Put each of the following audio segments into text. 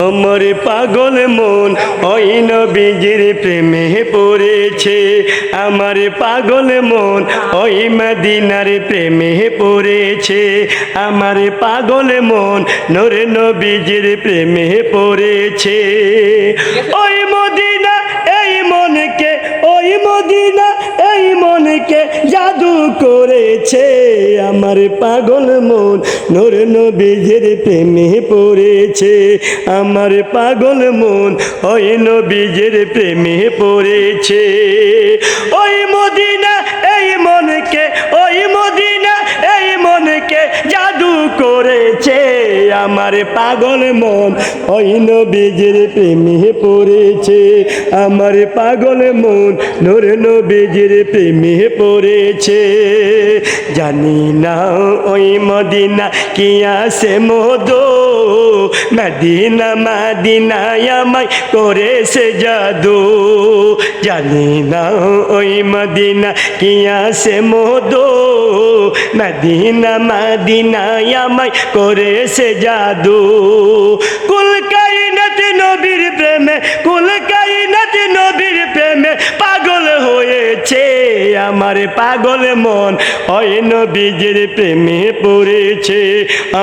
আমার পাগল মন, ওই নবীজির প্রেমে পড়েছে। আমার পাগল মন, ওই মদিনার প্রেমে পড়েছে। আমার পাগল মন, নরে নবীজির প্রেমে পড়েছে। ওই মদিনা জাদু করেছে আমার পাগল মন। নোর নবীজের প্রেমে পড়েছে আমার পাগল মন। ওই নবীজের প্রেমে পড়েছে। আমার পাগল মন, ওই নবীজির প্রেমে পড়েছে। আমার পাগল মন, নোর নবীজির প্রেমে পড়েছে। জানি না ওই মদিনা কি আসে মদো মদিনা মদিনায় আমায় করেছে জাদু। জানি না ওই মদিনা কি আসে মদো মদিনা মদিনায় আমায় করেছে জাদু। পাগল মন। ওই নবীজির প্রেমে পড়েছে।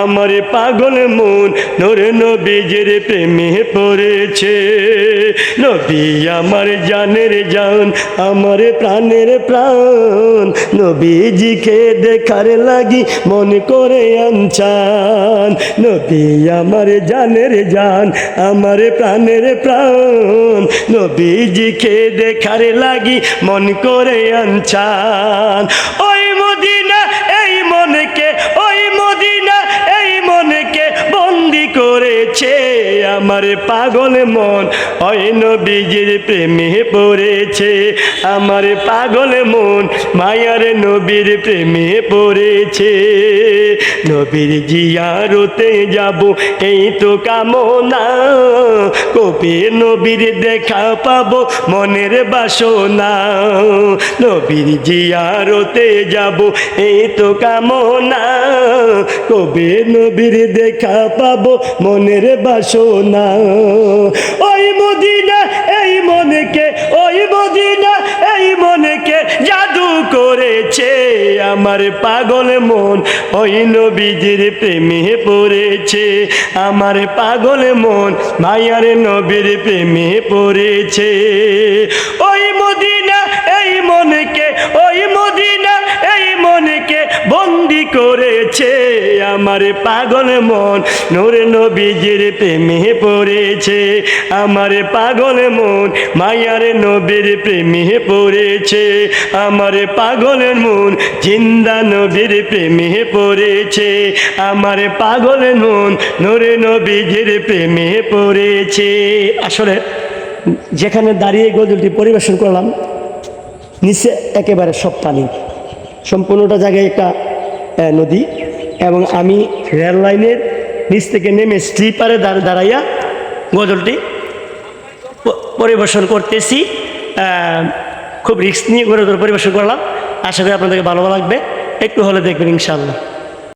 আমার পাগল মন নোর নবীজির প্রেমে পড়েছে। নবী আমার জানের জান, আমার প্রাণের প্রাণ। নবীজিকে দেখার লাগি মন করে আনচান নবী আমার জানের জান, আমার প্রাণের প্রাণ। নবীজিকে দেখার লাগি মন করে আনচান ওই মদিনা আমার পাগল মন, ওই নবীজির প্রেমে পড়েছে। আমার পাগল মন, মায়ার নবীর প্রেমে পড়েছে। নবীর জিয়ারতে যাব, এই তো কামনা। কবে নবীর দেখা পাবো, মনের বাসনা। নবীর জিয়ারতে যাব, এই তো কামনা। কবে নবীর দেখা পাবো, মনের বাসনা। ওই মদিনা, এই মনকে, ওই মদিনা, এই মনকে জাদু করেছে আমার পাগল মন। ওই নবীজির প্রেমে পড়েছে আমার পাগল মন। মায়ার নবীর প্রেমে পড়েছে। ওই মদিনা, এই মনকে, ওই মদিনা করেছে আমার পাগল মন। নূর নবীজির প্রেমে পড়েছে আমার পাগল মন। মায়ার নবীর প্রেমে পড়েছে আমার পাগল মন। জিন্দা নবীর প্রেমে পড়েছে আমার পাগল মন। নূর নবীজির প্রেমে পড়েছে। আসলে যেখানে দাঁড়িয়ে গজলটি পরিবেশন করলাম, নিচে একেবারে সব পানি সম্পূর্ণটা জায়গায় একটা নদী এবং আমি রেল লাইনের নিচ থেকে নেমে স্লিপারে দাঁড়- দাঁড়াইয়া গজলটি পরিবেশন করতেছি। খুব রিস্ক নিয়ে গজল পরিবেশন করলাম। আশা করি আপনাদেরকে ভালো লাগবে। একটু হলে দেখবেন ইনশাল্লাহ